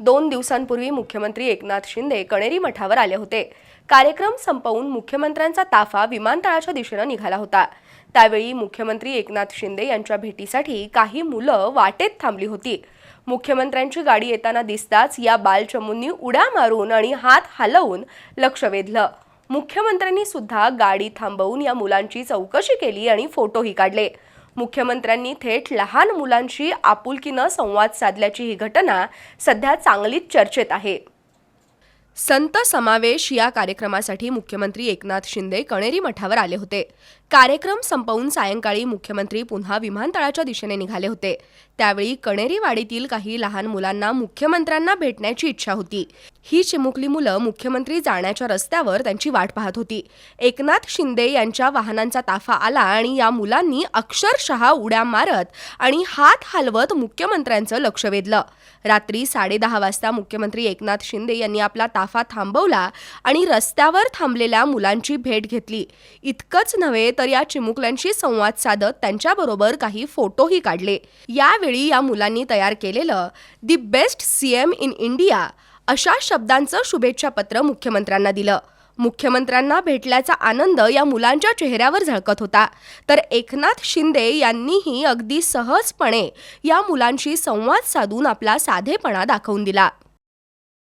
दोन दिवसांपूर्वी मुख्यमंत्री एकनाथ शिंदे कणेरी मठावर आले होते. कार्यक्रम संपवून मुख्यमंत्र्यांचा ताफा विमानतळाच्या दिशेनं निघाला होता. त्यावेळी मुख्यमंत्री एकनाथ शिंदे यांच्या भेटीसाठी काही मुलं वाटेत थांबली होती. मुख्यमंत्र्यांची गाडी येताना दिसताच या बालचमूंनी उड्या मारून आणि हात हलवून लक्ष वेधलं. मुख्यमंत्र्यांनी सुद्धा गाडी थांबवून या मुलांची चौकशी केली आणि फोटोही काढले. मुख्यमंत्र्यांनी थेट लहान मुलांशी आपुलकीनं संवाद साधल्याची ही घटना सध्या चांगलीच चर्चेत आहे. संत समावेश या कार्यक्रमासाठी मुख्यमंत्री एकनाथ शिंदे कणेरी मठावर आले होते. कार्यक्रम संपवून सायंकाळी मुख्यमंत्री पुन्हा विमानतळाच्या दिशेने निघाले होते. त्यावेळी कणेरीवाडीतील काही लहान मुलांना मुख्यमंत्र्यांना भेटण्याची इच्छा होती. ही चिमुकली मुलं मुख्यमंत्री जाण्याच्या रस्त्यावर त्यांची वाट पाहत होती. एकनाथ शिंदे यांच्या वाहनांचा ताफा आला आणि या मुलांनी अक्षरशः उड्या मारत आणि हात हलवत मुख्यमंत्र्यांचं लक्ष वेधलं. रात्री साडेदहा वाजता मुख्यमंत्री एकनाथ शिंदे यांनी आपला ताफा थांबवला आणि रस्त्यावर थांबलेल्या मुलांची भेट घेतली. इतकंच नव्हे तर या चिमुकल्यांशी संवाद साधत त्यांच्याबरोबर काही फोटोही काढले. यावेळी या मुलांनी तयार केलेलं the best CM in India अशा शब्दांचं शुभेच्छा पत्र मुख्यमंत्र्यांना दिलं. मुख्यमंत्र्यांना भेटल्याचा आनंद या मुलांच्या चेहऱ्यावर झळकत होता. तर एकनाथ शिंदे यांनीही अगदी सहजपणे या मुलांशी संवाद साधून आपला साधेपणा दाखवून दिला.